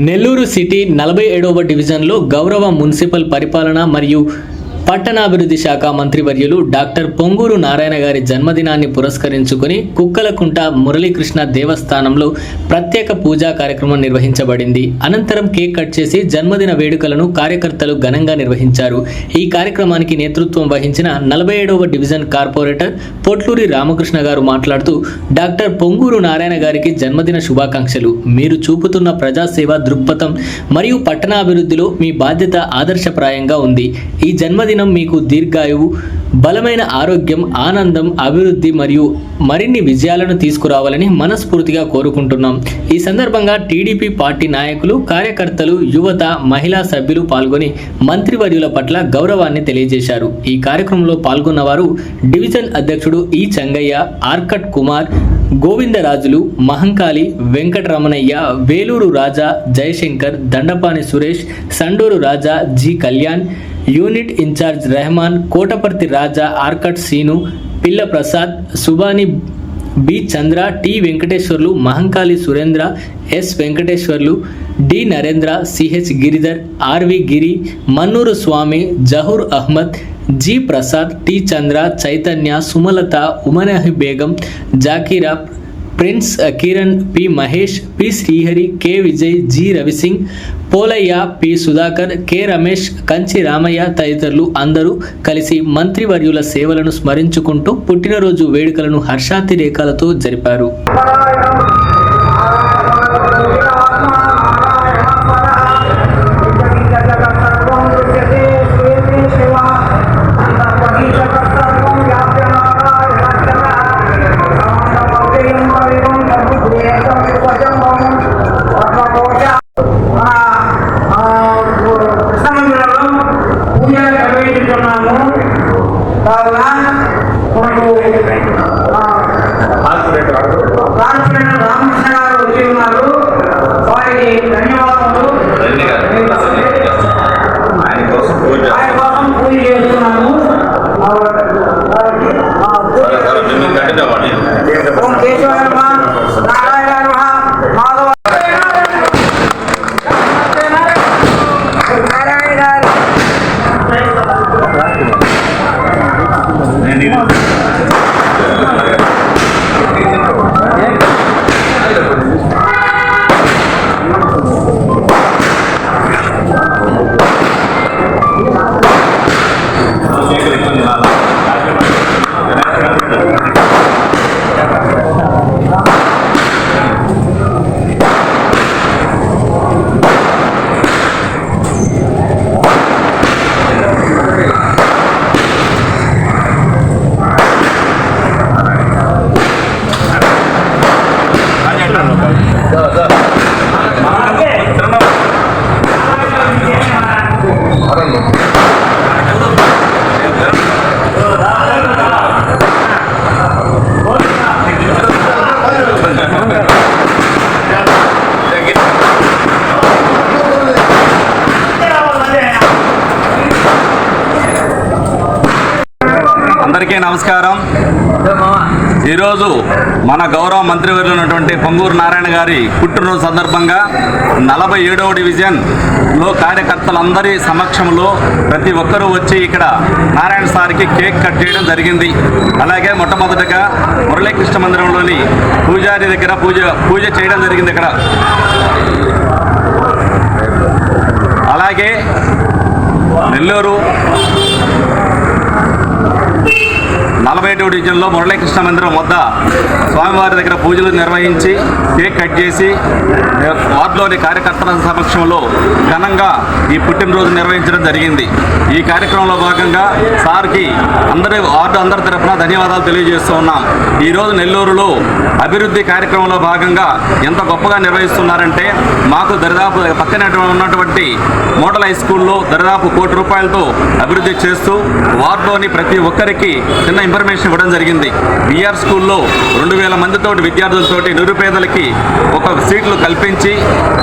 Nellore city నలభై ఏడవ డివిజన్లో గౌరవ మున్సిపల్ పరిపాలన మరియు పట్టణాభివృద్ధి శాఖ మంత్రివర్యులు డాక్టర్ పొంగూరు నారాయణ గారి జన్మదినాన్ని పురస్కరించుకొని కుక్కలకుంట మురళీకృష్ణ దేవస్థానంలో ప్రత్యేక పూజా కార్యక్రమం నిర్వహించబడింది. అనంతరం కేక్ కట్ చేసి జన్మదిన వేడుకలను కార్యకర్తలు ఘనంగా నిర్వహించారు. ఈ కార్యక్రమానికి నేతృత్వం వహించిన నలభై ఏడవ డివిజన్ కార్పొరేటర్ పొట్లూరి రామకృష్ణ గారు మాట్లాడుతూ డాక్టర్ పొంగూరు నారాయణ గారికి జన్మదిన శుభాకాంక్షలు. మీరు చూపుతున్న ప్రజాసేవ దృక్పథం మరియు పట్టణాభివృద్ధిలో మీ బాధ్యత ఆదర్శప్రాయంగా ఉంది. ఈ జన్మదిన మీకు దీర్ఘాయువు బలమైన ఆరోగ్యం ఆనందం అభివృద్ధి మరియు మరిన్ని విజయాలను తీసుకురావాలని మనస్ఫూర్తిగా కోరుకుంటున్నాం. ఈ సందర్భంగా టీడీపీ పార్టీ నాయకులు కార్యకర్తలు యువత మహిళా సభ్యులు పాల్గొని మంత్రివర్యుల పట్ల గౌరవాన్ని తెలియజేశారు. ఈ కార్యక్రమంలో పాల్గొన్నవారు డివిజన్ అధ్యక్షుడు E Changaiah Arcot Kumar Govindarajulu Mahankali Venkataramanaiah Vellore Raja Jayashankar Dandapani Suresh Sandur Raja G Kalyan unit incharge Rehman Kotaparthi Raja Arcot Seenu Pilla Prasad Subhani B Chandra T Venkateswarlu Mahankali Surendra S Venkateswarlu D Narendra Ch Giridhar R V Giri Mannur Swamy Zahoor Ahmed G Prasad T Chandra Chaitanya Sumalatha ఉమనహి Begum Zakira Prince Kiran P. Mahesh P. Srihari K. Vijay G. Ravisingh Polaiah P. Sudhakar K. Ramesh Kanchi Ramaiah తదితరులు అందరూ కలిసి మంత్రివర్యుల సేవలను స్మరించుకుంటూ పుట్టినరోజు వేడుకలను హర్షాతిరేకాలతో జరిపారు. అందరికీ నమస్కారం. ఈరోజు మన గౌరవ మంత్రివర్యులు ఉన్నటువంటి పొంగూరు నారాయణ గారి పుట్టినరోజు సందర్భంగా నలభై ఏడవ డివిజన్లో కార్యకర్తలందరి సమక్షంలో ప్రతి ఒక్కరూ వచ్చి ఇక్కడ నారాయణ సార్కి కేక్ కట్ చేయడం జరిగింది. అలాగే మొట్టమొదటగా మురళీకృష్ణ మందిరంలోని పూజారి దగ్గర పూజ పూజ చేయడం జరిగింది ఇక్కడ. అలాగే నెల్లూరు నలభై ఏడవ డివిజన్లో మురళీకృష్ణ మందిరం వద్ద స్వామివారి దగ్గర పూజలు నిర్వహించి కేక్ కట్ చేసి వార్డులోని కార్యకర్తల సమక్షంలో ఘనంగా ఈ పుట్టినరోజు నిర్వహించడం జరిగింది. ఈ కార్యక్రమంలో భాగంగా సార్కి అందరి వార్డు అందరి తరఫున ధన్యవాదాలు తెలియజేస్తూ ఉన్నాం. ఈరోజు నెల్లూరులో అభివృద్ధి కార్యక్రమంలో భాగంగా ఎంత గొప్పగా నిర్వహిస్తున్నారంటే మాకు దరిదాపు పక్కన ఉన్నటువంటి మోడల్ హై స్కూల్లో దరిదాపు కోటి రూపాయలతో అభివృద్ధి చేస్తూ వార్డులోని ప్రతి ఒక్కరికి చిన్న ఇన్ఫర్మేషన్ ఇవ్వడం జరిగింది. విఆర్ స్కూల్లో రెండు వేల మందితోటి విద్యార్థులతోటి నిరుపేదలకి ఒక సీట్లు కల్పించి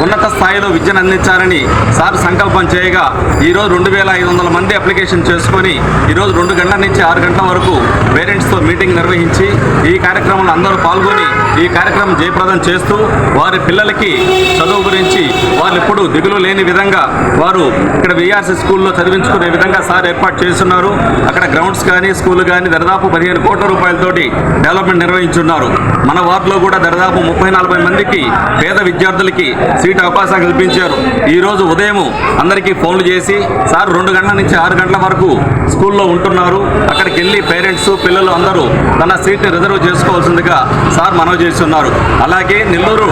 ఉన్నత స్థాయిలో విద్యను అందించాలని సార్ సంకల్పం చేయగా ఈరోజు రెండు వేల ఐదు వందల మంది అప్లికేషన్ చేసుకొని ఈరోజు రెండు గంటల నుంచి ఆరు గంటల వరకు పేరెంట్స్తో మీటింగ్ నిర్వహించి ఈ కార్యక్రమంలో అందరూ పాల్గొని ఈ కార్యక్రమం జయప్రదం చేస్తూ వారి పిల్లలకి చదువు గురించి వాళ్ళు ఎప్పుడు దిగులు లేని విధంగా వారు ఇక్కడ విఆర్సీ స్కూల్లో చదివించుకునే విధంగా సార్ ఏర్పాటు చేస్తున్నారు. అక్కడ గ్రౌండ్స్ కానీ స్కూల్ కానీ దరిదాపు పదిహేను కోట్ల రూపాయలతోటి డెవలప్మెంట్ నిర్వహించున్నారు. మన వార్డులో కూడా దాదాపు ముప్పై నలభై మందికి పేద విద్యార్థులకి సీట్ అవకాశం కల్పించారు. ఈ రోజు ఉదయం అందరికీ ఫోన్లు చేసి సార్ రెండు గంటల నుంచి ఆరు గంటల వరకు స్కూల్లో ఉంటున్నారు. అక్కడికి వెళ్ళి పేరెంట్స్ పిల్లలు అందరూ తన సీట్ని రిజర్వ్ చేసుకోవాల్సిందిగా సార్ మనవి చేస్తున్నారు. అలాగే నెల్లూరు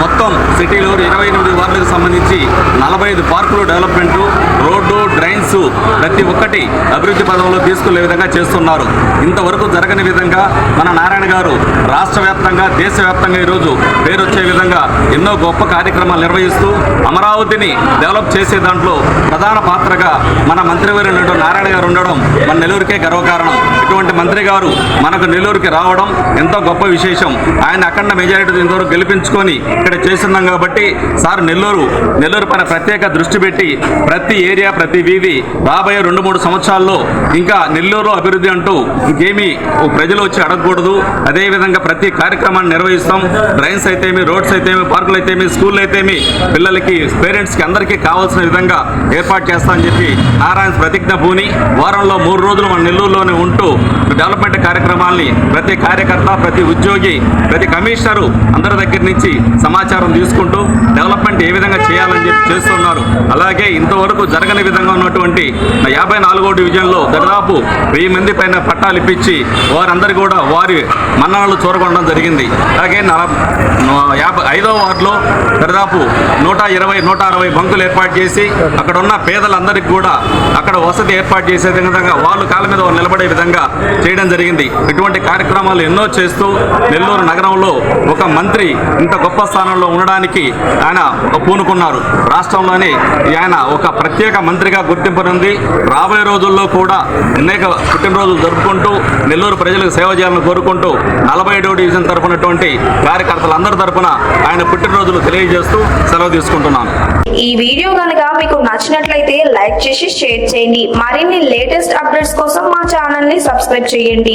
మొత్తం సిటీలో ఇరవై ఎనిమిది వార్డులకు సంబంధించి నలభై ఐదు పార్కులు డెవలప్మెంట్ రోడ్డు డ్రైన్స్ ప్రతి ఒక్కటి అభివృద్ధి పదంలో తీసుకునే విధంగా చేస్తున్నారు. ఇంతవరకు జరగని విధంగా మన నారాయణ గారు రాష్ట్ర వ్యాప్తంగా దేశవ్యాప్తంగా ఈరోజు పేరొచ్చే విధంగా ఎన్నో గొప్ప కార్యక్రమాలు నిర్వహిస్తూ అమరావతిని డెవలప్ చేసే దాంట్లో ప్రధాన పాత్రగా మన మంత్రివర్యుడు నారాయణ గారు ఉండడం మన నెల్లూరుకే గర్వకారణం. ఇటువంటి మంత్రి గారు మనకు నెల్లూరుకి రావడం ఎంతో గొప్ప విశేషం. ఆయన అఖండ మెజారిటీ ఇంతవరకు గెలిపించుకొని ఇక్కడ చేస్తున్నాం కాబట్టి సార్ నెల్లూరు నెల్లూరు పైన ప్రత్యేక దృష్టి పెట్టి ప్రతి ఏరియా ప్రతి వీధి రాబోయే రెండు మూడు సంవత్సరాల్లో ఇంకా నెల్లూరు అభివృద్ధి అంటూ ఇంకేమీ ప్రజలు వచ్చి అడగకూడదు. అదేవిధంగా ప్రతి కార్యక్రమాన్ని నిర్వహిస్తాం. డ్రైన్స్ అయితేమి రోడ్స్ అయితేమి పార్కులు అయితేమి స్కూల్ అయితేమి పిల్లలకి పేరెంట్స్కి అందరికీ కావాల్సిన విధంగా ఏర్పాటు చేస్తామని చెప్పి నారాయణ ప్రతిజ్ఞ భూని వారంలో మూడు రోజులు మన నెల్లూరులోనే ఉంటూ డెవలప్మెంట్ కార్యక్రమాల్ని ప్రతి కార్యకర్త ప్రతి ఉద్యోగి ప్రతి కమిషనరు అందరి దగ్గర నుంచి సమాచారం తీసుకుంటూ డెవలప్మెంట్ ఏ విధంగా చేయాలని చెప్పి చేస్తున్నారు. అలాగే ఇంతవరకు జరగని విధంగా ఉన్నటువంటి యాభై నాలుగో డివిజన్లో దాదాపు వెయ్యి మంది పైన పట్టాలు ఇప్పించి వారందరూ కూడా వారి మన్ననలు చూరగొనడం జరిగింది. అలాగే యాభై ఐదో వార్డులో దాదాపు నూట ఇరవై నూట అరవై బంకులు ఏర్పాటు చేసి అక్కడ ఉన్న పేదలందరికీ కూడా అక్కడ వసతి ఏర్పాటు చేసే విధంగా వాళ్ళు కాళ్ళ మీద నిలబడే విధంగా చేయడం జరిగింది. ఇటువంటి కార్యక్రమాలు ఎన్నో చేస్తూ నెల్లూరు నగరంలో ఒక మంత్రి ఇంత గొప్ప స్థానంలో ఉండడానికి ఆయన పూనుకున్నారు. రాష్ట్రంలోనే ఆయన ఒక ప్రత్యేక మంత్రిగా గుర్తింపునుంది. రాబోయే రోజుల్లో కూడా అనేక పుట్టినరోజులు జరుపుకుంటూ నెల్లూరు ప్రజలకు సేవ చేయాలని కోరుకుంటూ నలభై ఏడవ డివిజన్ తరపునటువంటి కార్యకర్తలందరి తరపున ఆయన పుట్టినరోజులు తెలియజేస్తూ సెలవు తీసుకుంటున్నాను. ఈ వీడియో కనుక మీకు నచ్చినట్లయితే లైక్ చేసి షేర్ చేయండి. మరిన్ని లేటెస్ట్ అప్డేట్స్ కోసం మా ఛానల్ని సబ్స్క్రైబ్ చేయండి.